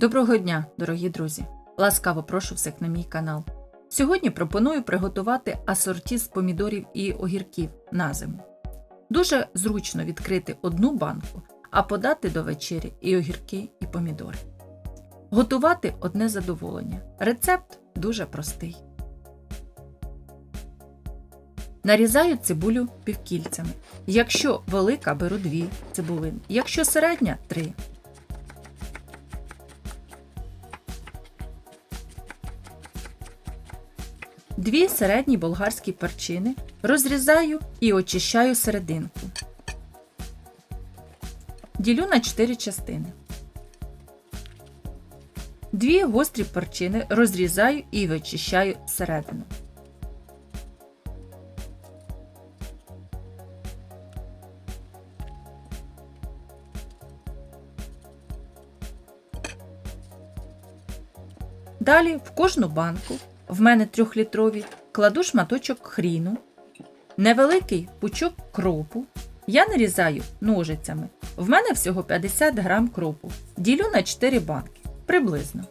Доброго дня, дорогі друзі! Ласкаво прошу всіх на мій канал. Сьогодні пропоную приготувати асорті з помідорів і огірків на зиму. Дуже зручно відкрити одну банку, а подати до вечері і огірки, і помідори. Готувати одне задоволення. Рецепт дуже простий. Нарізаю цибулю півкільцями. Якщо велика, беру дві цибулини. Якщо середня три. Дві середні болгарські перчини розрізаю і очищаю серединку. Ділю на 4 частини. Дві гострі перчини розрізаю і вичищаю середину. Далі в кожну банку, в мене трьохлітрові, кладу шматочок хріну, невеликий пучок кропу. Я нарізаю ножицями. В мене всього 50 грам кропу. Ділю на 4 банки. Приблизно.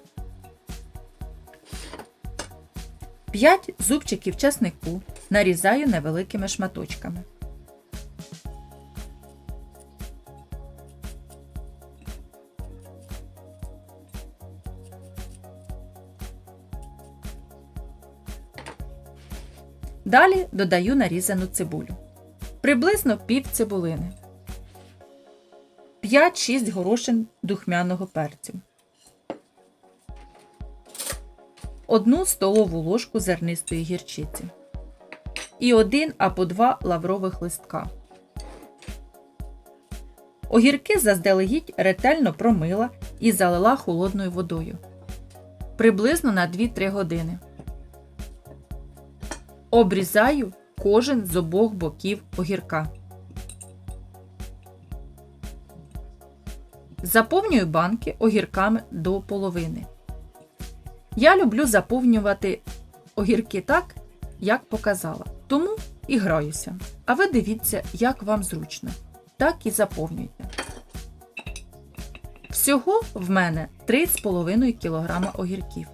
5 зубчиків часнику нарізаю невеликими шматочками. Далі додаю нарізану цибулю. Приблизно пів цибулини. 5-6 горошин духмяного перцю. 1 столову ложку зернистої гірчиці. І 1 або 2 лаврових листка. Огірки заздалегідь ретельно промила і залила холодною водою. Приблизно на 2-3 години. Обрізаю кожен з обох боків огірка. Заповнюю банки огірками до половини. Я люблю заповнювати огірки так, як показала. Тому і граюся. А ви дивіться, як вам зручно. Так і заповнюйте. Всього в мене 3,5 кг огірків.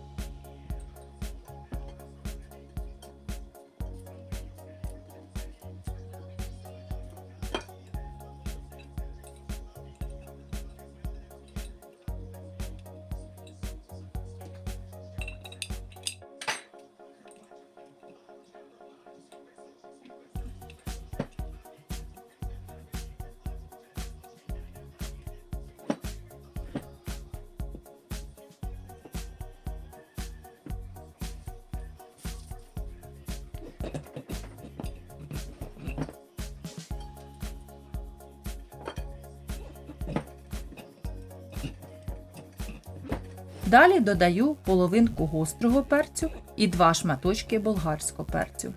Далі додаю половинку гострого перцю і два шматочки болгарського перцю.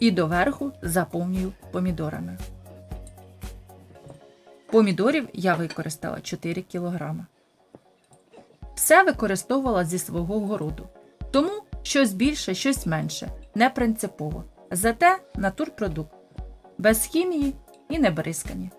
І доверху заповнюю помідорами. Помідорів я використала 4 кг. Все використовувала зі свого городу. Тому щось більше, щось менше, не принципово. Зате натурпродукт. Без хімії і не бризкані.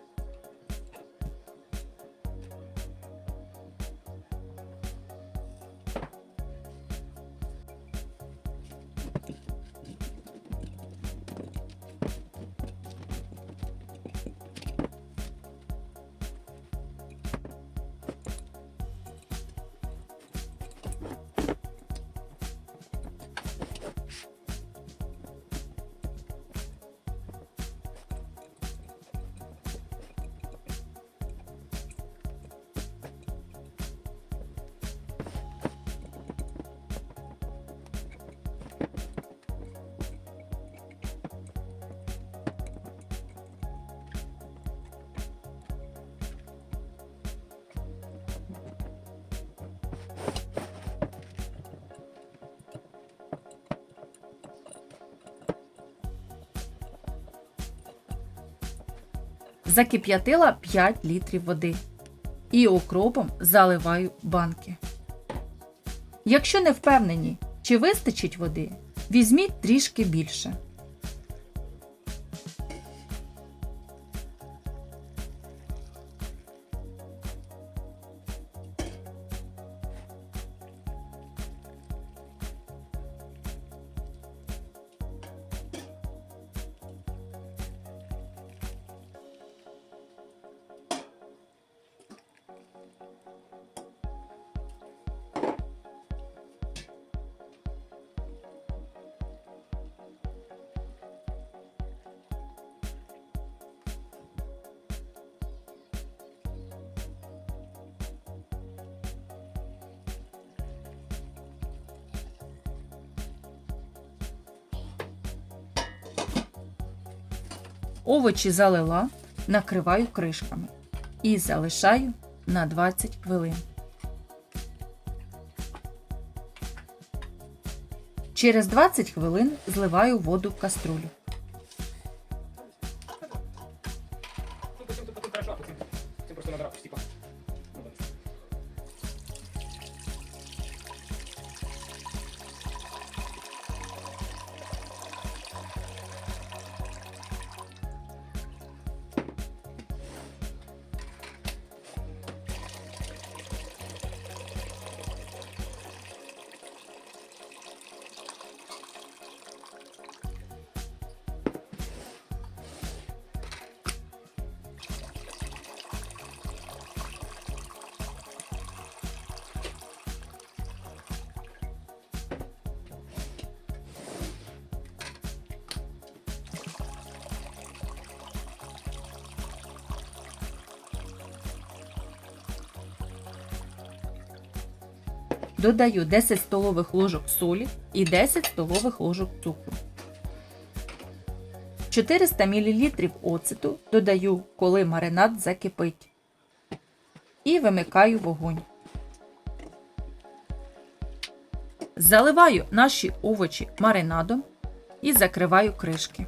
Закип'ятила 5 літрів води. І окропом заливаю банки. Якщо не впевнені, чи вистачить води, візьміть трішки більше. Овочі залила, накриваю кришками і залишаю на 20 хвилин. Через 20 хвилин зливаю воду в каструлю. Потім просто Додаю 10 столових ложок солі і 10 столових ложок цукру. 400 мл оцету додаю, коли маринад закипить. І вимикаю вогонь. Заливаю наші овочі маринадом і закриваю кришки.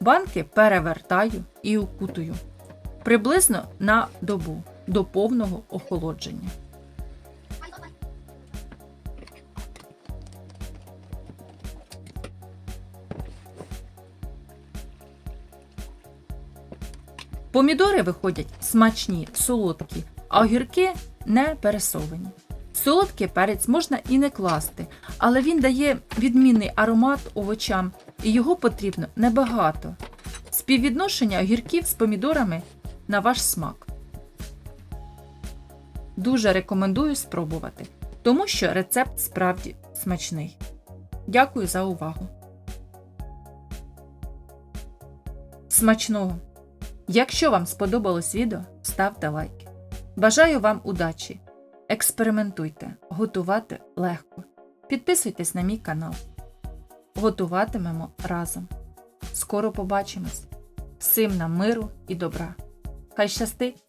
Банки перевертаю і укутую приблизно на добу до повного охолодження. Помідори виходять смачні, солодкі, а огірки не пересолені. Солодкий перець можна і не класти, але він дає відмінний аромат овочам, і його потрібно небагато. Співвідношення огірків з помідорами на ваш смак. Дуже рекомендую спробувати, тому що рецепт справді смачний. Дякую за увагу. Смачного! Якщо вам сподобалось відео, ставте лайки. Бажаю вам удачі! Експериментуйте, готувати легко. Підписуйтесь на мій канал. Готуватимемо разом. Скоро побачимось! Всім нам миру і добра! Хай щастить!